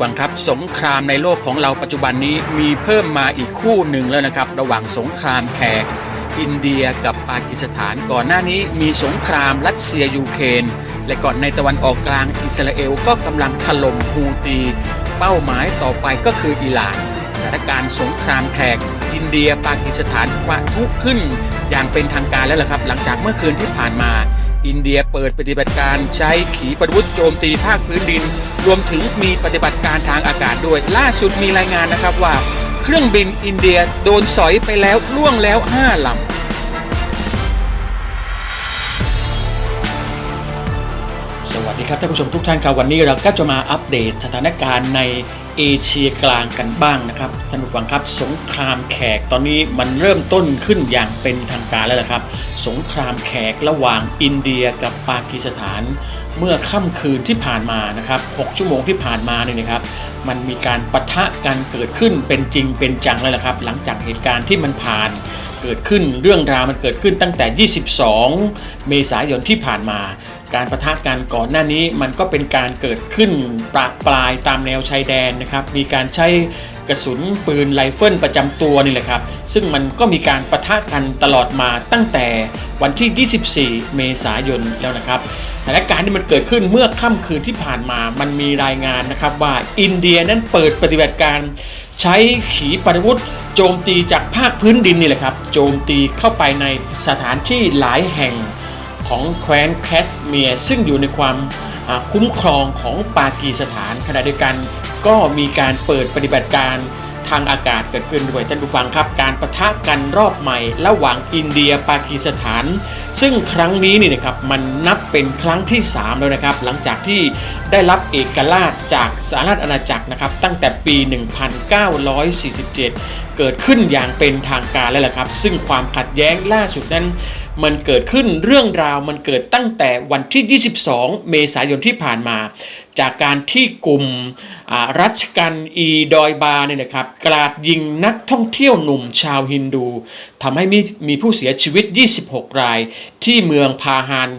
ฟังครับสงครามในโลกของเราปัจจุบันนี้มีเพิ่มมาอีกคู่หนึ่งแล้วนะครับ ระหว่างสงครามแขกอินเดียกับปากีสถานก่อนหน้านี้มีสงครามรัสเซียยูเครนและก่อนในตะวันออกกลางอิสราเอลก็กำลังถล่มฮูตี เป้าหมายต่อไปก็คืออิหร่านสถานการณ์สงครามแขกอินเดียปากีสถานปะทุขึ้น อย่างเป็นทางการแล้วล่ะครับ หลังจากเมื่อคืนที่ผ่านมา อินเดียเปิดปฏิบัติการใช้ขีปนาวุธโจมตีภาคพื้นดิน รวมถึงมีปฏิบัติการทางอากาศด้วย ล่าสุดมีรายงานนะครับว่า เครื่องบินอินเดียโดนสอยไปแล้วล่วงแล้ว 5ลำ ดีครับท่านผู้ชมทุกท่านครับวันนี้เราก็จะมาอัปเดตสถานการณ์ในเอเชียกลางกันบ้างนะครับท่านผู้ฟังครับสงครามแขกตอนนี้มันเริ่มต้นขึ้นอย่างเป็นทางการแล้วนะครับ สงครามแขกระหว่างอินเดียกับปากีสถาน เมื่อค่ำคืนที่ผ่านมานะครับ 6 ชั่วโมงที่ผ่านมาเนี่ยนะครับ มันมีการปะทะกันเกิดขึ้นเป็นจริงเป็นจังแล้วละครับ หลังจากเหตุการณ์ที่มันผ่าน เกิดขึ้นเรื่องราวมันเกิดขึ้นตั้งแต่ 22 เมษายนที่ผ่านมา การประทะกันก่อนหน้านี้มันก็เป็นการเกิดขึ้นปราปลายตามแนวชายแดนนะครับ มีการใช้กระสุนปืนไรเฟิลประจำตัวนี่แหละครับ ซึ่งมันก็มีการประทะกันตลอดมาตั้งแต่วันที่ 24 เมษายนแล้วนะครับสถานการณ์ที่มันเกิดขึ้นเมื่อค่ำคืนที่ผ่านมา มันมีรายงานนะครับว่าอินเดียนั้นเปิดปฏิบัติการใช้ขีปนาวุธ โจมตีจากภาคพื้นดินนี่แหละครับ โจมตีเข้าไปในสถานที่หลายแห่งของแคว้นแคสเมียร์ซึ่งอยู่ในความคุ้มครองของปากีสถานขณะเดียวกันก็มีการเปิดปฏิบัติการ ทางอากาศเกิดขึ้นด้วยท่านผู้ฟังครับการประทะกันรอบใหม่ ระหว่างอินเดียปากีสถาน ซึ่งครั้งนี้นี่นะครับมันนับเป็นครั้งที่ 3 แล้วนะครับ หลังจากที่ได้รับเอกราชจากสหรัฐอาณาจักรนะครับตั้งแต่ปี 1947 เกิดขึ้นอย่างเป็นทางการแล้วแหละครับ ซึ่งความขัดแย้งล่าสุดนั้นมันเกิดขึ้นเรื่องราวมันเกิดตั้งแต่วันที่ 22 เมษายนที่ผ่านมา จากการที่กลุ่มรัชกันอีดอยบาเนี่ยนะครับกราดยิงนักท่องเที่ยวหนุ่มชาวฮินดูทำให้มีมีผู้เสียชีวิต 26 ราย ที่เมืองพาฮาน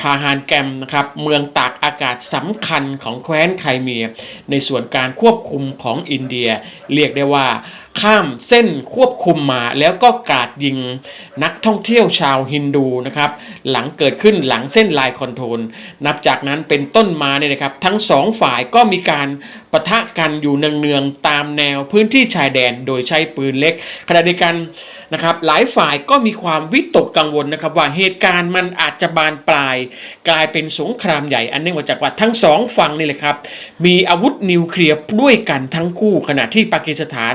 พาฮานแกมนะครับเมืองตากอากาศสำคัญของแคว้นไครเมีย ในส่วนการควบคุมของอินเดีย เรียกได้ว่าข้ามเส้นควบคุมมาแล้วก็กราดยิงนักท่องเที่ยวชาวฮินดูนะครับหลังเกิดขึ้นหลังเส้นลายคอนโทรลนับจากนั้นเป็นต้นมาเนี่ยนะครับทั้งสองฝ่ายก็มีการปะทะกันอยู่เนืองๆตามแนวพื้นที่ชายแดนโดยใช้ปืนเล็กขณะเดียวกันนะครับหลายฝ่ายก็มีความวิตกกังวลนะครับว่าเหตุการณ์มันอาจจะบานปลาย กลายเป็นสงครามใหญ่อันเนื่องมาจากว่าทั้งสองฝั่งนี่แหละครับมีอาวุธนิวเคลียร์ด้วยกันทั้งคู่ขณะที่ปากีสถาน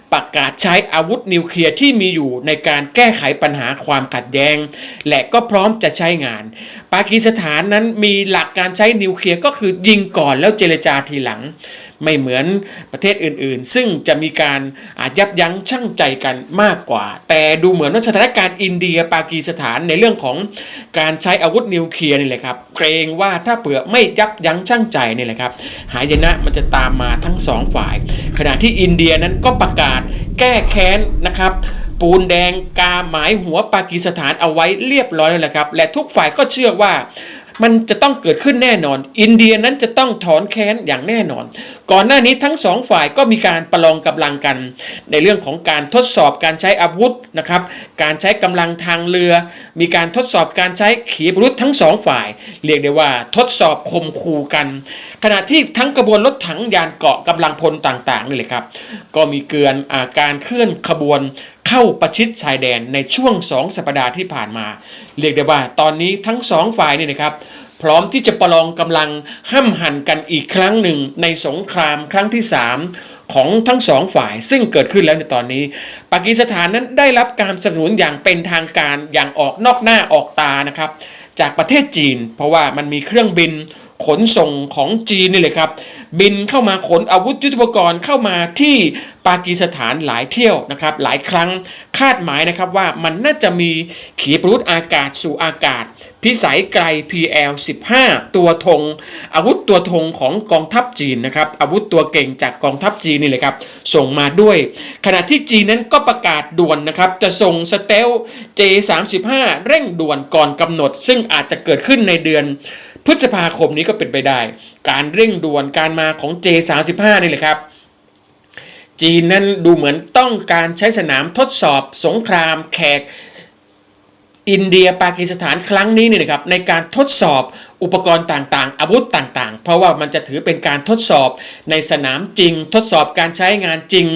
ประกาศใช้อาวุธนิวเคลียร์ที่มีอยู่ในการแก้ไขปัญหาความขัดแย้ง และก็พร้อมจะใช้งาน ปากีสถานนั้นมีหลักการใช้นิวเคลียร์ก็คือยิงก่อนแล้วเจรจาทีหลัง ไม่เหมือนประเทศอื่นๆ ซึ่งจะมีการอายับยั้งชั่งใจกันมากกว่า แต่ดูเหมือนว่าสถานการณ์อินเดียปากีสถานในเรื่องของการใช้อาวุธนิวเคลียร์นี่แหละครับเกรงว่าถ้าเผื่อไม่ยับยั้งชั่งใจนี่แหละครับหายนะมันจะตามมาทั้งสองฝ่าย ขณะที่อินเดียนั้นก็ประกาศแก้แค้นนะครับปูนแดงกาหมายหัวปากีสถานเอาไว้เรียบร้อยแล้วแหละครับ และทุกฝ่ายก็เชื่อว่า มันจะต้องเกิดขึ้นแน่นอน อินเดียนั้นจะต้องถอนแค้นอย่างแน่นอน ก่อนหน้านี้ทั้งสองฝ่ายก็มีการประลองกำลังกัน ในเรื่องของการทดสอบการใช้อาวุธนะครับการใช้กำลังทางเรือ มีการทดสอบการใช้ขีปนาวุธทั้งสองฝ่าย เรียกได้ว่าทดสอบคมคูกัน ขณะที่ทั้งกระบวนรถถังยานเกาะกำลังพลต่างๆนี่เลยครับก็มีเกือนอาการเคลื่อนขบวน เข้าประชิดชายแดนในช่วง 2 สัปดาห์ที่ผ่านมา เรียกได้ว่าตอนนี้ทั้งสองฝ่ายเนี่ยนะครับ พร้อมที่จะประลองกำลังห้ำหั่นกันอีกครั้งหนึ่งในสงครามครั้งที่ 3ของทั้งสองฝ่ายซึ่งเกิดขึ้นแล้วในตอนนี้ ปากีสถานนั้นได้รับการสนับสนุนอย่างเป็นทางการอย่างออกนอกหน้าออกตานะครับ จากประเทศจีน เพราะว่ามันมีเครื่องบิน ขนส่งของจีนนี่เลยครับ บินเข้ามาขนอาวุธยุทโธปกรณ์เข้ามาที่ปากีสถานหลายเที่ยวนะครับหลายครั้งคาดหมายนะครับว่ามันน่าจะมีขีปนาวุธอากาศสู่อากาศ พิสัยไกล PL 15 ตัวธงอาวุธตัวธงของกองทัพจีนนะครับอาวุธตัวเก่งจากกองทัพจีนนี่เลยครับส่งมาด้วย ขณะที่จีนนั้นก็ประกาศด่วนนะครับจะส่งสเตล J35 เร่งด่วนก่อนกำหนด ซึ่งอาจจะเกิดขึ้นในเดือน พฤษภาคมนี้ก็เป็นไปได้ การเร่งด่วนการมาของ J35 นี่แหละครับ จีนนั้นดูเหมือนต้องการใช้สนามทดสอบสงครามแขกอินเดียปากีสถานครั้งนี้เนี่ยนะครับในการทดสอบ อุปกรณ์ต่างๆ อาวุธต่างๆ เพราะว่ามันจะถือเป็นการทดสอบในสนามจริง ทดสอบการใช้งานจริง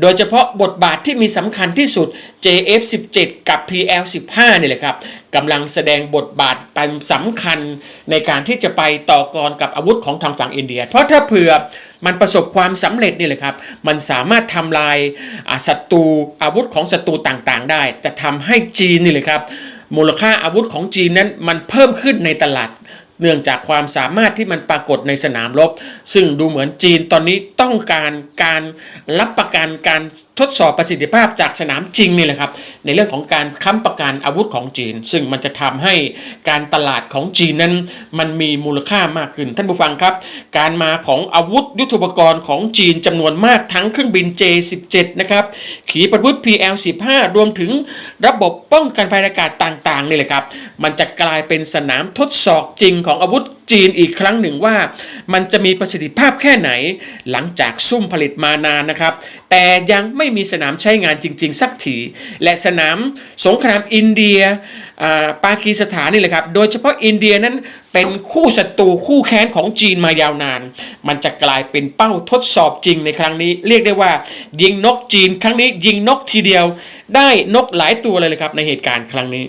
โดยเฉพาะบทบาทที่มีสำคัญที่สุด JF17 กับ PL15 นี่แหละครับกำลังแสดงบทบาทเป็นสำคัญในการที่จะไปต่อกรกับอาวุธของทางฝั่งอินเดีย เพราะถ้าเผื่อมันประสบความสำเร็จนี่แหละครับ มันสามารถทำลายศัตรูอาวุธของศัตรูต่างๆ ได้ จะทำให้จีนนี่เลยครับ มูลค่าอาวุธของจีนนั้นมันเพิ่มขึ้นในตลาด เนื่องจากความสามารถที่มันปรากฏในสนามรบ ซึ่งดูเหมือนจีนตอนนี้ต้องการการรับประกันการทดสอบประสิทธิภาพจากสนามจริงนี่แหละครับ ในเรื่องของการค้ำประกันอาวุธของจีน ซึ่งมันจะทำให้การตลาดของจีนนั้น มันมีมูลค่ามากขึ้น ท่านผู้ฟังครับ การมาของอาวุธยุทโธปกรณ์ของจีนจำนวนมากทั้งเครื่องบิน J17 นะครับขีปนาวุธ PL15 รวมถึงระบบป้องกันภัยอากาศต่างๆนี่แหละครับ มันจะกลายเป็นสนามทดสอบจริงของอาวุธจีนอีกครั้งหนึ่งว่า มันจะมีประสิทธิภาพแค่ไหน หลังจากซุ่มผลิตมานานนะครับ แต่ยังไม่มีสนามใช้งานจริง ๆ สักทีและสนามสงครามอินเดียอ่าปากีสถานนี่แหละครับ โดยเฉพาะอินเดียนั้นเป็นคู่ศัตรูคู่แค้นของจีนมายาวนาน มันจะกลายเป็นเป้าทดสอบจริงในครั้งนี้ เรียกได้ว่า ยิงนกจีนครั้งนี้ยิงนกทีเดียว ได้นกหลายตัวเลยเลยครับในเหตุการณ์ครั้งนี้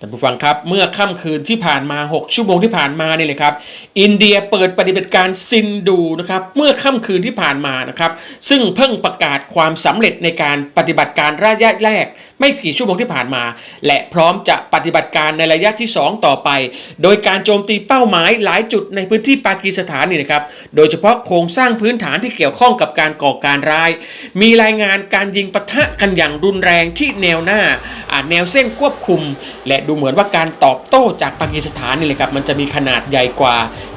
ท่านผู้ฟังครับ เมื่อค่ำคืนที่ผ่านมา 6 ชั่วโมงที่ผ่านมานี่เลยครับ อินเดียเปิดปฏิบัติการซินดูนะครับ เมื่อค่ำคืนที่ผ่านมานะครับ ซึ่งเพิ่งประกาศความสำเร็จในการปฏิบัติการระยะแรก ไม่กี่ชั่วโมงที่ผ่านมา และพร้อมจะปฏิบัติการในระยะที่ 2 ต่อไป โดยการโจมตีเป้าหมายหลายจุดในพื้นที่ปากีสถานนี่นะครับ โดยเฉพาะโครงสร้างพื้นฐานที่เกี่ยวข้องกับการก่อการร้าย มีรายงานการยิงปะทะกันอย่างรุนแรงที่แนวหน้าอ่าแนวเส้นควบคุมและดูเหมือนว่าการตอบโต้จากปากีสถานนี่แหละครับมันจะมีขนาดใหญ่กว่า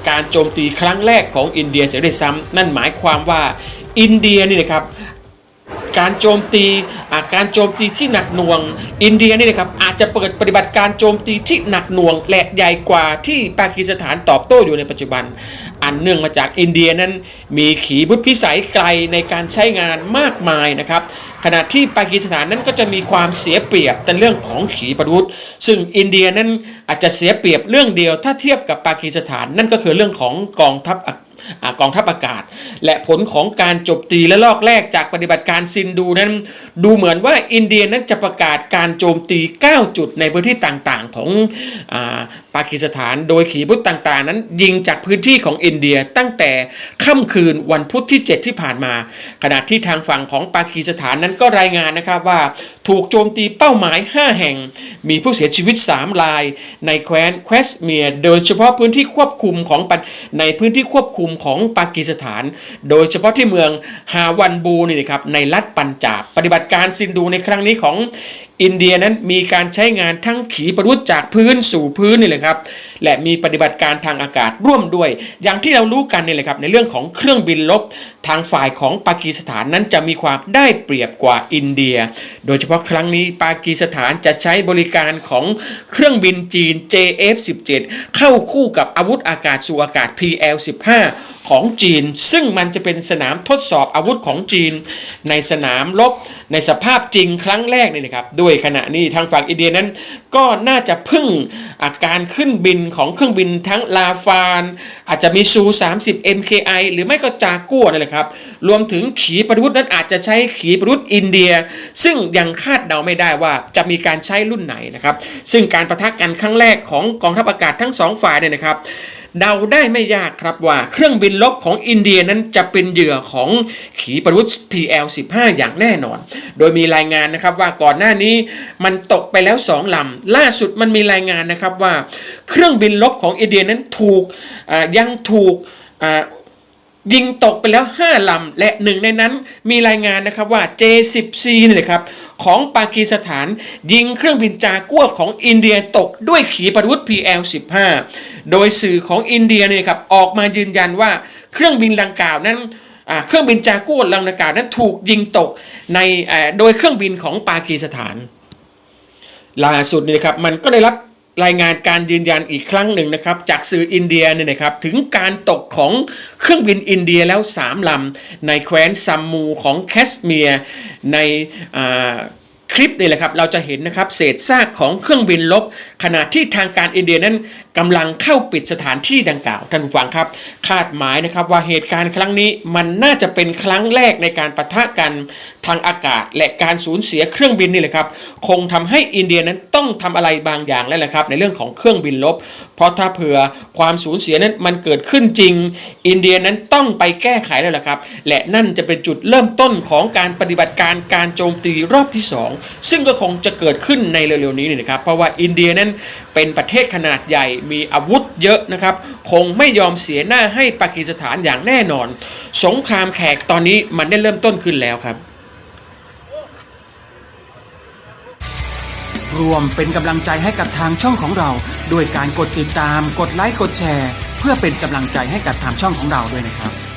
การโจมตีครั้งแรกของอินเดียเสียด้วยซ้ำนั่นหมายความว่าอินเดียนี่นะครับการโจมตีอาการโจมตีที่หนักหน่วง อินเดียนี่นะครับอาจจะเปิดปฏิบัติการโจมตีที่หนักหน่วงและใหญ่กว่าที่ปากีสถานตอบโต้อยู่ในปัจจุบัน อันเนื่องมาจากอินเดียนั้นมีขีบุตพิสัยไกลในการใช้งานมากมายนะครับ ขณะที่ปากีสถานนั้นก็จะมีความเสียเปรียบในเรื่องของขีปนาวุธ ซึ่งอินเดียนั้นอาจจะเสียเปรียบเรื่องเดียวถ้าเทียบกับปากีสถานนั่นก็คือเรื่องของกองทัพอาก อกองทัพอากาศ และผลของการโจมตีและลอกแรกจากปฏิบัติการซินดูนั้น ดูเหมือนว่าอินเดียนั้นจะประกาศการโจมตี 9 จุดในพื้นที่ต่างๆ ของอปากีสถาน โดยขีปนาวุธต่างๆ นั้น ยิงจากพื้นที่ของอินเดียตั้งแต่ค่ำคืนวันพุธที่ 7 ที่ผ่านมา ขณะที่ทางฝั่งของปากีสถานนั้นก็รายงานนะครับว่า ถูกโจมตีเป้าหมาย 5 แห่ง มีผู้เสียชีวิต 3 ราย ในแคว้นแควสเมียร์โดยเฉพาะพื้นที่ควบคุมของปาในพื้นที่ควบคุมของปากีสถาน โดยเฉพาะที่เมืองฮาวันบูนี่นะครับในรัฐปัญจาบ ปฏิบัติการซินดูในครั้งนี้ของ อินเดียนั้นมีการใช้งานทั้งขีปนาวุธจากพื้นสู่พื้นนี่เลยครับ และมีปฏิบัติการทางอากาศร่วมด้วย อย่างที่เรารู้กันนี่แหละครับในเรื่องของเครื่องบินลบทางฝ่ายของปากีสถานนั้นจะมีความได้เปรียบกว่าอินเดีย โดยเฉพาะครั้งนี้ปากีสถานจะใช้บริการของเครื่องบินจีน JF17 เข้าคู่กับอาวุธอากาศสู่อากาศ PL15 ของจีน ซึ่งมันจะเป็นสนามทดสอบอาวุธของจีน ในสนามรบในสภาพจริงครั้งแรกนี่นะครับด้วยขณะนี้ทางฝั่งอินเดียนั้น ก็น่าจะพึ่งอาการขึ้นบินของเครื่องบินทั้งลาฟาน อาจจะมีซู30 MKI หรือไม่ก็จากัวนั่นแหละครับรวมถึงขีปนาวุธนั้นอาจจะใช้ขีปนาวุธอินเดีย ซึ่งยังคาดเดาไม่ได้ว่าจะมีการใช้รุ่นไหนนะครับซึ่งการประทะกันครั้งแรกของกองทัพอากาศทั้งสองฝ่ายเนี่ยนะครับ เดาได้ไม่ยากครับว่าเครื่องบินลบของอินเดียนั้นจะเป็นเหยื่อของขีปนาวุธ PL-15 อย่างแน่นอน โดยมีรายงานนะครับว่าก่อนหน้านี้มันตกไปแล้ว2ลำ ล่าสุดมันมีรายงานนะครับว่า เครื่องบินลบของอินเดียนั้นถูกยังถูกยิงตกไปแล้ว 5 ลำ และหนึ่งในนั้นมีรายงานนะครับว่า J10C นี่แหละครับ ของปากีสถาน ยิงเครื่องบินจากัวของอินเดียตกด้วยขีปนาวุธ PL15 โดยสื่อของอินเดียเนี่ยครับออกมายืนยันว่าเครื่องบินดังกล่าวนั้นเครื่องบินจากัวลำดังกล่าวนั้นถูกยิงตกในโดยเครื่องบินของปากีสถานล่าสุดนี่ครับมันก็ได้รับ รายงานการยืนยันอีกครั้งหนึ่งนะครับ จากสื่ออินเดียเนี่ยนะครับถึงการตกของเครื่องบินอินเดียแล้ว 3 ลำ ในแคว้นซัมมูของแคสเมียร์ใน คลิปนี่แหละครับเราจะเห็นนะครับเศษซากของเครื่องบินลบ ขณะที่ทางการอินเดียนั้นกำลังเข้าปิดสถานที่ดังกล่าวท่านฟังครับ คาดหมายนะครับว่าเหตุการณ์ครั้งนี้มันน่าจะเป็นครั้งแรกในการปะทะกันทางอากาศ และการสูญเสียเครื่องบินนี่แหละครับคงทำให้อินเดียนั้นต้องทำอะไรบางอย่างแล้วแหละครับในเรื่องของเครื่องบินลบ เพราะถ้าเผื่อความสูญเสียนั้นมันเกิดขึ้นจริง อินเดียนั้นต้องไปแก้ไขแล้วแหละครับและนั่นจะเป็นจุดเริ่มต้นของการปฏิบัติการการโจมตีรอบที่ 2ซึ่งก็คงจะเกิดขึ้นในเร็วๆนี้นี่นะครับ เพราะว่าอินเดียนั้นเป็นประเทศขนาดใหญ่มีอาวุธเยอะนะครับ คงไม่ยอมเสียหน้าให้ปากีสถานอย่างแน่นอน สงครามแขกตอนนี้มันได้เริ่มต้นขึ้นแล้วครับ รวมเป็นกำลังใจให้กับทางช่องของเรา ด้วยการกดติดตาม กดไลค์ กดแชร์ เพื่อเป็นกำลังใจให้กับทางช่องของเราด้วยนะครับ